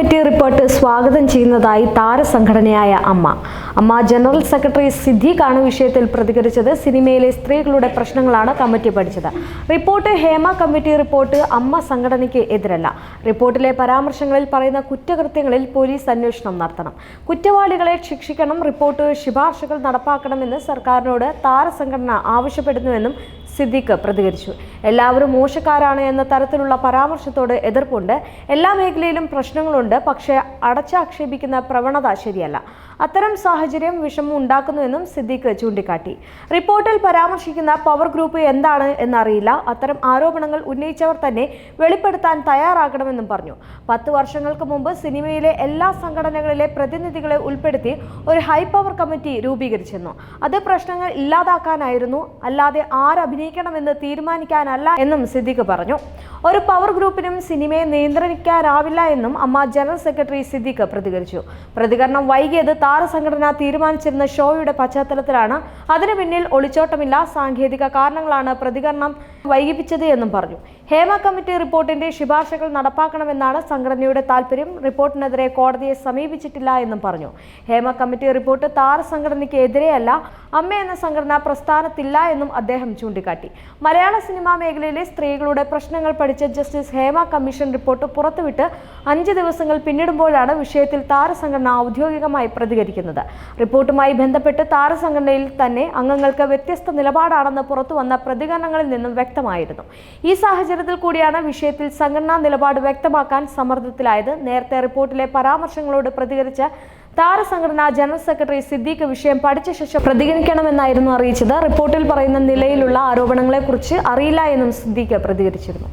Committee report സ്വാഗതം ചെയ്യുന്നതായി താരസംഘടനയായ അമ്മ. അമ്മ ജനറൽ സെക്രട്ടറി സിദ്ദീഖാണ് വിഷയത്തിൽ പ്രതികരിച്ചത്. സിനിമയിലെ സ്ത്രീകളുടെ പ്രശ്നങ്ങളാണ് കമ്മിറ്റി പഠിച്ചത്. റിപ്പോർട്ട് ഹേമ കമ്മിറ്റി റിപ്പോർട്ട് അമ്മ സംഘടനയ്ക്ക് എതിരല്ല. റിപ്പോർട്ടിലെ പരാമർശങ്ങളിൽ പറയുന്ന കുറ്റകൃത്യങ്ങളിൽ പോലീസ് അന്വേഷണം നടത്തണം. കുറ്റവാളികളെ ശിക്ഷിക്കണം റിപ്പോർട്ട് ശുപാർശകൾ നടപ്പാക്കണമെന്ന് സർക്കാരിനോട് താരസംഘടന ആവശ്യപ്പെടുന്നുവെന്നും സിദ്ദീഖ് പ്രതികരിച്ചു. എല്ലാവരും മോശക്കാരാണ് എന്ന തരത്തിലുള്ള പരാമർശത്തോട് എതിർപ്പുണ്ട്. എല്ലാ മേഖലയിലും പ്രശ്നങ്ങളുണ്ട്. പക്ഷേ അടച്ചാക്ഷേപിക്കുന്ന പ്രവണത ശരിയല്ല. അത്തരം സാഹചര്യം വിഷമം ഉണ്ടാക്കുന്നുവെന്നും സിദ്ദിഖ് ചൂണ്ടിക്കാട്ടി. റിപ്പോർട്ടിൽ പരാമർശിക്കുന്ന പവർ ഗ്രൂപ്പ് എന്താണ് എന്നറിയില്ല. അത്തരം ആരോപണങ്ങൾ ഉന്നയിച്ചവർ തന്നെ വെളിപ്പെടുത്താൻ തയ്യാറാകണമെന്നും പറഞ്ഞു. പത്ത് വർഷങ്ങൾക്ക് മുമ്പ് സിനിമയിലെ എല്ലാ സംഘടനകളിലെ പ്രതിനിധികളെ ഉൾപ്പെടുത്തി ഒരു ഹൈ പവർ കമ്മിറ്റി രൂപീകരിച്ചിരുന്നു അത് പ്രശ്നങ്ങൾ ഇല്ലാതാക്കാനായിരുന്നു. അല്ലാതെ ആരഭിനയിക്കണമെന്ന് തീരുമാനിക്കാനല്ല എന്നും സിദ്ദിഖ് പറഞ്ഞു. ഒരു പവർ ഗ്രൂപ്പിനും സിനിമയെ നിയന്ത്രിക്കാനാവില്ല എന്നും അമ്മ ജനറൽ സെക്രട്ടറി സിദ്ദിഖ് പ്രതികരിച്ചു. പ്രതികരണം വൈകിയത് താരസംഘടന തീരുമാനിച്ചിരുന്ന ഷോയുടെ പശ്ചാത്തലത്തിലാണ്. അതിനു പിന്നിൽ ഒളിച്ചോട്ടമില്ല സാങ്കേതിക കാരണങ്ങളാണ് പ്രതികരണം വൈകിപ്പിച്ചത് എന്നും പറഞ്ഞു. ഹേമ കമ്മിറ്റി റിപ്പോർട്ടിന്റെ ശുപാർശകൾ നടപ്പാക്കണമെന്നാണ് സംഘടനയുടെ താൽപര്യം റിപ്പോർട്ടിനെതിരെ കോടതിയെ സമീപിച്ചിട്ടില്ല എന്നും പറഞ്ഞു. ഹേമ കമ്മിറ്റി റിപ്പോർട്ട് താരസംഘടനയ്ക്ക് എതിരെയല്ല അമ്മ എന്ന സംഘടന പ്രസ്ഥാനത്തില്ല എന്നും അദ്ദേഹം ചൂണ്ടിക്കാട്ടി. മലയാള സിനിമാ മേഖലയിലെ സ്ത്രീകളുടെ പ്രശ്നങ്ങൾ പഠിച്ച ജസ്റ്റിസ് ഹേമ കമ്മീഷൻ റിപ്പോർട്ട് പുറത്തുവിട്ട് അഞ്ച് ദിവസങ്ങൾ പിന്നിടുമ്പോഴാണ് വിഷയത്തിൽ താരസംഘടന ഔദ്യോഗികമായി പ്രതികരിക്കുന്നത്. റിപ്പോർട്ടുമായി ബന്ധപ്പെട്ട് താരസംഘടനയിൽ തന്നെ അംഗങ്ങൾക്ക് വ്യത്യസ്ത നിലപാടാണെന്ന് പുറത്തുവന്ന പ്രതികരണങ്ങളിൽ നിന്നും വ്യക്തമായിരുന്നു. ഈ സാഹചര്യത്തിൽ കൂടിയാണ് വിഷയത്തിൽ സംഘടനാ നിലപാട് വ്യക്തമാക്കാൻ സമ്മർദ്ദത്തിലായത്. നേരത്തെ റിപ്പോർട്ടിലെ പരാമർശങ്ങളോട് പ്രതികരിച്ച താരസംഘടന ജനറൽ സെക്രട്ടറി സിദ്ദീഖ് വിഷയം പഠിച്ച ശേഷം പ്രതികരിക്കണമെന്നായിരുന്നു അറിയിച്ചത്. റിപ്പോർട്ടിൽ പറയുന്ന നിലയിലുള്ള ആരോപണങ്ങളെക്കുറിച്ച് അറിയില്ല എന്നും സിദ്ദീഖ് പ്രതികരിച്ചിരുന്നു.